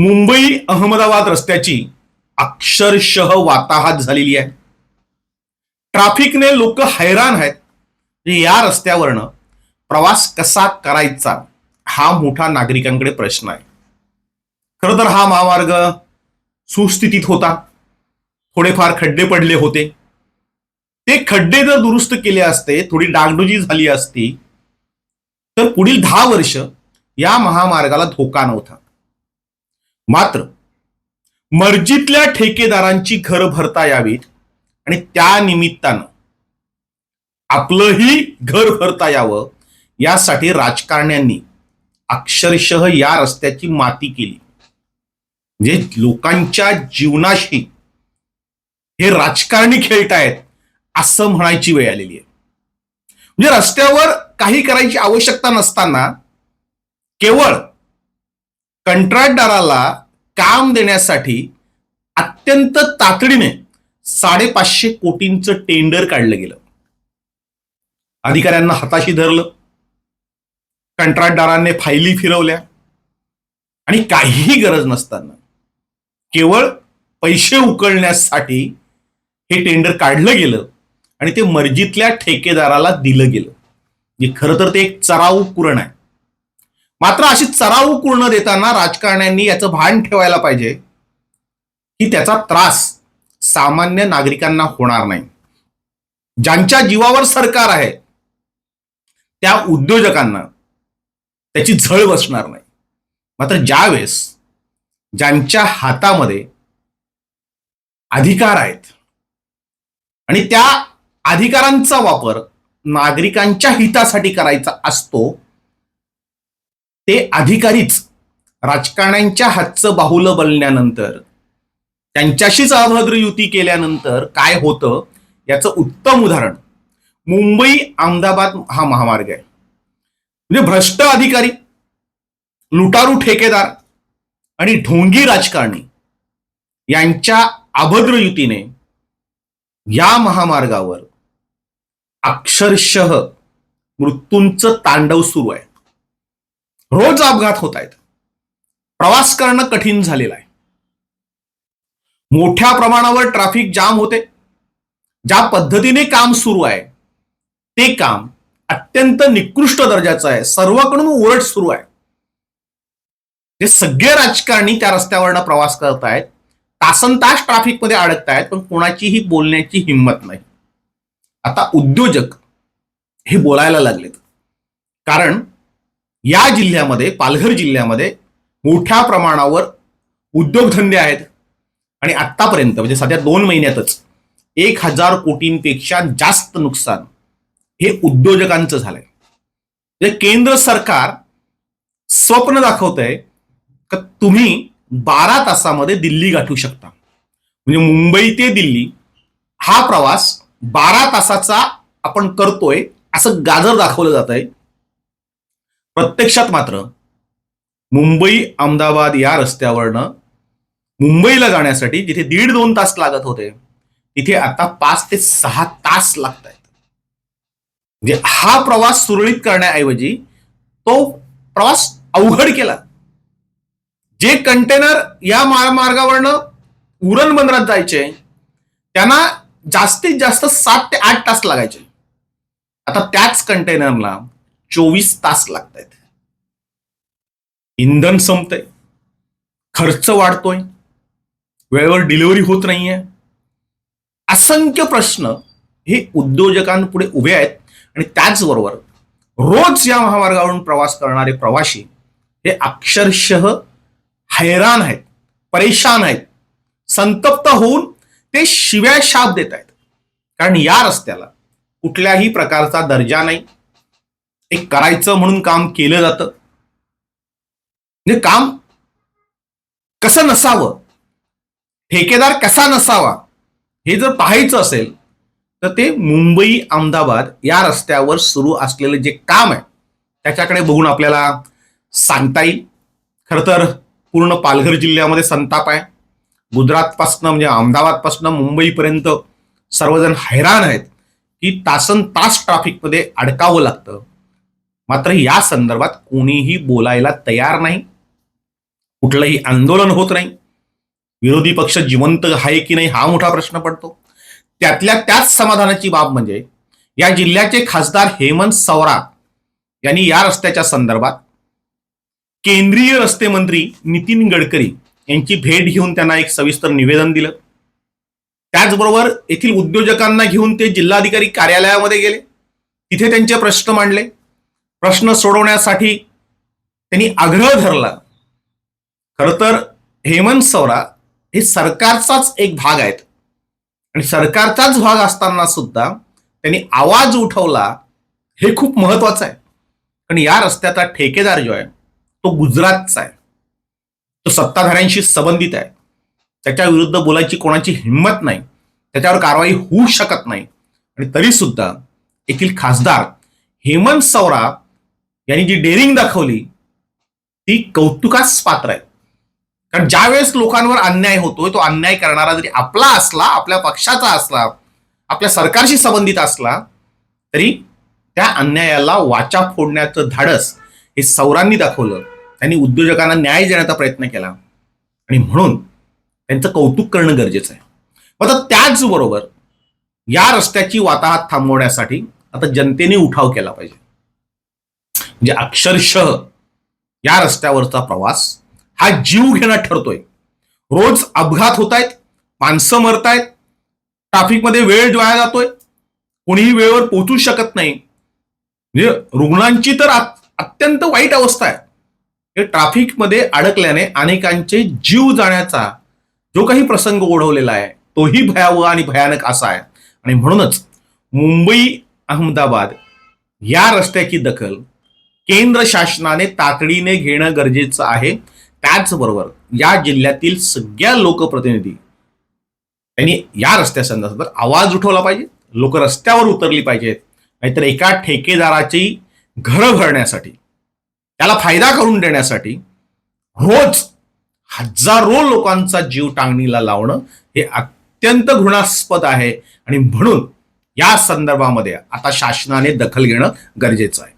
मुंबई अहमदाबाद रस्त्याची अक्षरशः वाताहत झालेली आहे. ट्राफिकने लोक हैराण आहेत. की या रस्त्यावरनं प्रवास कसा करायचा हा मोठा नागरिकांकडे प्रश्न आहे. खरं तर हा महामार्ग सुस्थितीत होता. थोडेफार खड्डे पडले होते. ते खड्डे जर दुरुस्त केले असते थोडी डागडुजी झाली असती तर पुढील दहा वर्ष या महामार्गाला धोका नव्हता. मात्र मर्जीतल्या ठेकेदारांची घरं भरता यावीत आणि त्या निमित्तानं आपलंही घर भरता यावं यासाठी राजकारण्यांनी अक्षरशः या रस्त्याची माती केली. म्हणजे लोकांच्या जीवनाशी हे राजकारणी खेळतायत असं म्हणायची वेळ आलेली आहे. म्हणजे रस्त्यावर काही करायची आवश्यकता नसताना केवळ कंत्राटदाराला काम देण्यासाठी अत्यंत तातडीने साडेपाचशे कोटींचं टेंडर काढलं गेलं. अधिकाऱ्यांना हाताशी धरलं. कंत्राटदारांनी फायली फिरवल्या. आणि काहीही गरज नसताना केवळ पैसे उकळण्यासाठी हे टेंडर काढलं गेलं आणि ते मर्जीतल्या ठेकेदाराला दिलं गेलं. म्हणजे खरं तर ते एक चराऊ कुरण आहे. मात्र अशी चराऊ कुर्ण देताना राजकारण्यांनी याचं भान ठेवायला पाहिजे. की त्याचा त्रास सामान्य नागरिकांना होणार नाही. ज्यांच्या जीवावर सरकार आहे त्या उद्योजकांना त्याची झळ बसणार नाही. मात्र ज्यावेळेस ज्यांच्या हातामध्ये अधिकार आहेत आणि त्या अधिकारांचा वापर नागरिकांच्या हितासाठी करायचा असतो ते अधिकारीच राजकारण्यांच्या हातचं बाहुलं बनल्यानंतर त्यांच्याशीच अभद्र युती केल्यानंतर काय होतं? याचं उत्तम उदाहरण मुंबई अहमदाबाद हा महामार्ग आहे. म्हणजे भ्रष्ट अधिकारी लुटारू ठेकेदार आणि ढोंगी राजकारणी यांच्या अभद्र युतीने या महामार्गावर अक्षरशः मृत्यूंचं तांडव सुरू आहे. रोज अपघात होत आहेत. प्रवास करणं कठीण झालेलं आहे. मोठ्या प्रमाणावर ट्रॅफिक जाम होते. ज्या पद्धतीने काम सुरू आहे ते काम अत्यंत निकृष्ट दर्जाचं आहे. सर्वकडून उलट सुरू आहे. जे सगळे राजकारणी त्या रस्त्यावरनं प्रवास करत आहेत तासन तास ट्रॅफिकमध्ये अडकतायत पण कोणाचीही बोलण्याची हिंमत नाही. आता उद्योजक हे बोलायला लागलेत. कारण या जिल्ह्यामध्ये पालघर जिल्ह्यामध्ये मोठ्या प्रमाणावर उद्योगधंदे आहेत. आणि आतापर्यंत म्हणजे सध्या दोन महिन्यातच एक हजार कोटींपेक्षा जास्त नुकसान हे उद्योजकांचं झालंय. म्हणजे केंद्र सरकार स्वप्न दाखवतंय का तुम्ही बारा तासामध्ये दिल्ली गाठू शकता. म्हणजे मुंबई ते दिल्ली हा प्रवास बारा तासाचा आपण करतोय असं गाजर दाखवलं जात आहे प्रत्यक्षात मात्र मुंबई अहमदाबाद या रस्त्यावरनं मुंबईला जाण्यासाठी जिथे दीड दोन तास लागत होते तिथे आता पाच ते सहा तास लागत आहेत म्हणजे हा प्रवास सुरळीत करण्याऐवजी तो प्रवास अवघड केला. जे कंटेनर या मार्गावरनं उरण बंदरात जायचे त्यांना जास्तीत जास्त सात ते आठ तास लागायचे. आता त्याच कंटेनरला चोवीस तास लागत आहेत इंधन संपतंय. खर्च वाढतोय. वेळेवर डिलिव्हरी होत नाहीये. असंख्य प्रश्न हे उद्योजकांपुढे उभे आहेत. आणि त्याचबरोबर रोज या महामार्गावरून प्रवास करणारे प्रवासी हे अक्षरशः हैराण आहेत परेशान आहेत संतप्त होऊन ते शिव्या शाप देत आहेत कारण या रस्त्याला कुठल्याही प्रकारचा दर्जा नाही. एक करायचं म्हणून काम केलं जातं. म्हणजे काम कसं नसावं? ठेकेदार कसा नसावा? हे जर पाहायचं असेल तर ते मुंबई अहमदाबाद या रस्त्यावर सुरू असलेलं जे काम आहे त्याच्याकडे बघून आपल्याला सांगता येईल. खरं तर पूर्ण पालघर जिल्ह्यामध्ये संताप आहे. गुजरातपासनं म्हणजे अहमदाबादपासनं मुंबईपर्यंत सर्वजण हैराण आहेत की तासन तास ट्रॅफिकमध्ये अडकावं लागतं. मात्र या संदर्भात कोणीही बोलायला तयार नाही. कुठलंही आंदोलन होत नाही. विरोधी पक्ष जिवंत आहे की नाही हा मोठा प्रश्न पडतो. त्यातल्या त्याच समाधानाची बाब म्हणजे या जिल्ह्याचे खासदार हेमंत सवरा यांनी या रस्त्याच्या संदर्भात केंद्रीय रस्ते मंत्री नितीन गडकरी यांची भेट घेऊन त्यांना एक सविस्तर निवेदन दिलं. त्याचबरोबर येथील उद्योजकांना घेऊन ते जिल्हाधिकारी कार्यालयामध्ये गेले. तिथे त्यांचे प्रश्न मांडले. प्रश्न सोडवण्यासाठी त्यांनी आग्रह धरला. खर तर हेमंत सवरा हे सरकारचाच एक भाग आहेत. आणि सरकारचाच भाग असताना सुद्धा त्यांनी आवाज उठवला हे खूप महत्वाचं आहे. कारण या रस्त्याचा ठेकेदार जो आहे तो गुजरातचा आहे. तो सत्ताधाऱ्यांशी संबंधित आहे. त्याच्या विरुद्ध बोलायची कोणाची हिंमत नाही. त्याच्यावर कारवाई होऊ शकत नाही. आणि तरी सुद्धा येथील खासदार हेमंत सवरा यांनी जी डेअरिंग दाखवली ती कौतुकास पात्र आहे. कारण ज्या वेळेस लोकांवर अन्याय होतोय तो अन्याय करणारा जरी आपला असला आपल्या पक्षाचा असला आपल्या सरकारशी संबंधित असला तरी त्या अन्यायाला वाचा फोडण्याचं धाडस हे सौरांनी दाखवलं. त्यांनी उद्योजकांना न्याय देण्याचा प्रयत्न केला. आणि म्हणून त्यांचं कौतुक करणं गरजेचं आहे. मात्र त्याचबरोबर या रस्त्याची वाताहत थांबवण्यासाठी आता जनतेने उठाव केला पाहिजे. म्हणजे अक्षरशः या रस्त्यावरचा प्रवास हा जीव घेणा ठरतोय. रोज अपघात होत आहेत माणसं मरतायत ट्रॅफिकमध्ये वेळ वाया जातोय कोणीही वेळेवर पोहोचू शकत नाही. म्हणजे रुग्णांची तर अत्यंत वाईट अवस्था आहे. हे ट्रॅफिकमध्ये अडकल्याने अनेकांचे जीव जाण्याचा जो काही प्रसंग ओढवलेला आहे तोही भयावह आणि भयानक असा आहे. आणि म्हणूनच मुंबई अहमदाबाद या रस्त्याची दखल केंद्र शासनाने तातडीने घेणं गरजेचं आहे. त्याचबरोबर या जिल्ह्यातील सगळ्या लोकप्रतिनिधी त्यांनी या रस्त्यासंदर्भात आवाज उठवला पाहिजे. लोक रस्त्यावर उतरली पाहिजेत. नाहीतर एका ठेकेदाराची घरं भरण्यासाठी त्याला फायदा करून देण्यासाठी रोज हजारो लोकांचा जीव टांगणीला लावणं हे अत्यंत घृणास्पद आहे. आणि म्हणून या संदर्भामध्ये आता शासनाने दखल घेणं गरजेचं आहे.